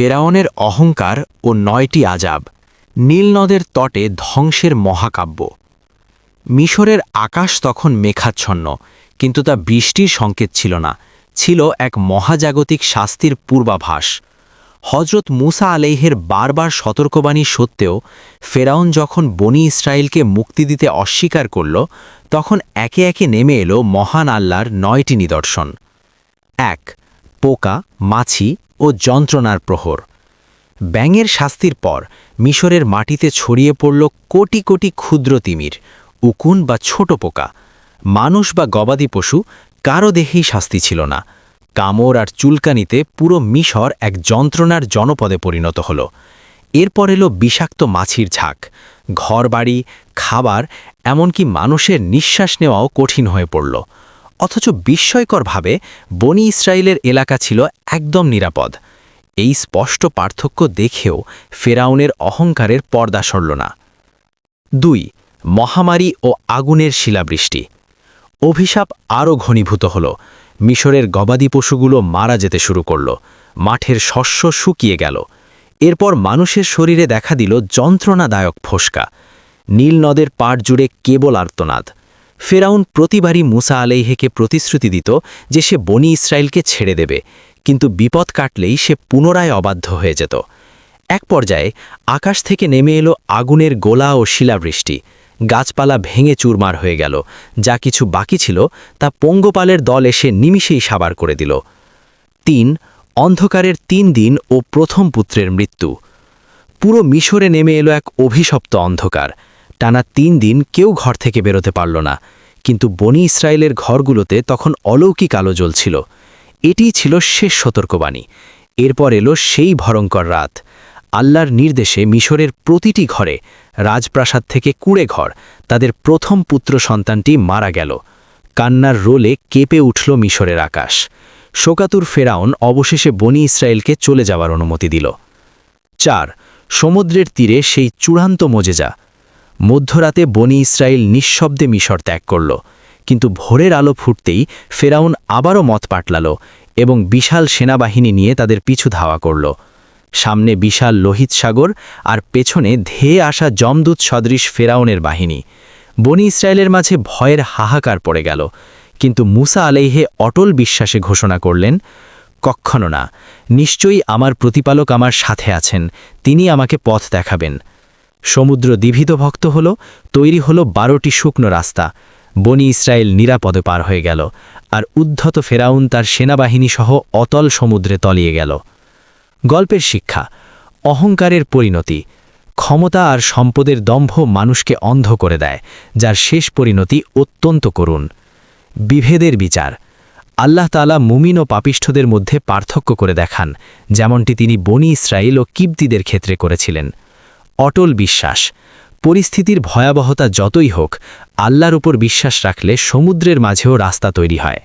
ফেরাউনের অহংকার ও নয়টি আজাব নীলনদের তটে ধ্বংসের মহাকাব্য। মিশরের আকাশ তখন মেঘাচ্ছন্ন, কিন্তু তা বৃষ্টির সংকেত ছিল না, ছিল এক মহাজাগতিক শাস্তির পূর্বাভাস। হজরত মুসা আলেহের বারবার সতর্কবাণী সত্ত্বেও ফেরাউন যখন বনি ইসরায়েলকে মুক্তি দিতে অস্বীকার করল, তখন একে একে নেমে এলো মহান আল্লাহর নয়টি নিদর্শন। এক পোকা, মাছি ও যন্ত্রণার প্রহর। ব্যাঙের শাস্তির পর মিশরের মাটিতে ছড়িয়ে পড়ল কোটি কোটি ক্ষুদ্র তিমির, উকুন বা ছোট পোকা। মানুষ বা গবাদি পশু কারও দেহেই শাস্তি ছিল না। কামড় আর চুলকানিতে পুরো মিশর এক যন্ত্রণার জনপদে পরিণত হল। এরপর এলো বিষাক্ত মাছির ঝাঁক। ঘরবাড়ি, খাবার, এমনকি মানুষের নিঃশ্বাস নেওয়াও কঠিন হয়ে পড়ল। অথচ বিস্ময়করভাবে বনি ইসরায়েলের এলাকা ছিল একদম নিরাপদ। এই স্পষ্ট পার্থক্য দেখেও ফেরাউনের অহংকারের পর্দা সরল না। দুই, মহামারী ও আগুনের শিলাবৃষ্টি। অভিশাপ আরও ঘনীভূত হল। মিশরের গবাদি পশুগুলো মারা যেতে শুরু করল। মাঠের শস্য শুকিয়ে গেল। এরপর মানুষের শরীরে দেখা দিল যন্ত্রণাদায়ক ফোসকা। নীল নদের জুড়ে কেবল আর্তনাদ। ফেরাউন প্রতিবারই মুসা আলেইহেকে প্রতিশ্রুতি দিত যে সে বনি ইসরায়েলকে ছেড়ে দেবে, কিন্তু বিপদ কাটলেই সে পুনরায় অবাধ্য হয়ে যেত। এক পর্যায়ে আকাশ থেকে নেমে এলো আগুনের গোলা ও শিলাবৃষ্টি। গাছপালা ভেঙে চুরমার হয়ে গেল। যা কিছু বাকি ছিল তা পঙ্গপালের দল এসে নিমিষেই সাবার করে দিল। তিন, অন্ধকারের তিন দিন ও প্রথম পুত্রের মৃত্যু। পুরো মিশরে নেমে এলো এক অভিশপ্ত অন্ধকার। টানা তিন দিন কেউ ঘর থেকে বেরোতে পারল না। কিন্তু বনি ইসরায়েলের ঘরগুলোতে তখন অলৌকিক আলো জ্বলছিল। এটিই ছিল শেষ সতর্কবাণী। এরপর এলো সেই ভয়ঙ্কর রাত। আল্লাহর নির্দেশে মিশরের প্রতিটি ঘরে রাজপ্রাসাদ থেকে কুড়ে ঘর, তাদের প্রথম পুত্র সন্তানটি মারা গেল। কান্নার রোলে কেঁপে উঠল মিশরের আকাশ। শোকাতুর ফেরাউন অবশেষে বনি ইসরায়েলকে চলে যাওয়ার অনুমতি দিল। চার, সমুদ্রের তীরে সেই চূড়ান্ত মজেজা। মধ্যরাতে বনি ইসরায়েল নিঃশব্দে মিশর ত্যাগ করল। কিন্তু ভোরের আলো ফুটতেই ফেরাউন আবারও মত পাটলাল এবং বিশাল সেনাবাহিনী নিয়ে তাদের পিছু ধাওয়া করল। সামনে বিশাল লোহিত সাগর আর পেছনে ধেয়ে আসা জমদূত সদৃশ ফেরাউনের বাহিনী। বনি ইসরায়েলের মাঝে ভয়ের হাহাকার পড়ে গেল। কিন্তু মুসা আলেহে অটল বিশ্বাসে ঘোষণা করলেন, কক্ষণ না, নিশ্চয়ই আমার প্রতিপালক আমার সাথে আছেন, তিনি আমাকে পথ দেখাবেন। সমুদ্র দীভিত ভক্ত হল, তৈরি হল বারোটি শুকনো রাস্তা। বনি ইসরায়েল নিরাপদে পার হয়ে গেল, আর উদ্ধত ফেরাউন তার সেনাবাহিনী সহ অতল সমুদ্রে তলিয়ে গেল। গল্পের শিক্ষা, অহংকারের পরিণতি, ক্ষমতা আর সম্পদের দম্ভ মানুষকে অন্ধ করে দেয়, যার শেষ পরিণতি অত্যন্ত করুণ। বিভেদের বিচার, আল্লাহ তালা মুমিন ও পাপিষ্ঠদের মধ্যে পার্থক্য করে দেখান, যেমনটি তিনি বনি ইসরায়েল ও কিবতিদের ক্ষেত্রে করেছিলেন। অটল বিশ্বাস। পরিস্থিতির ভয়াবহতা যতই হোক, আল্লাহর উপর বিশ্বাস রাখলে সমুদ্রের মাঝেও রাস্তা তৈরি হয়।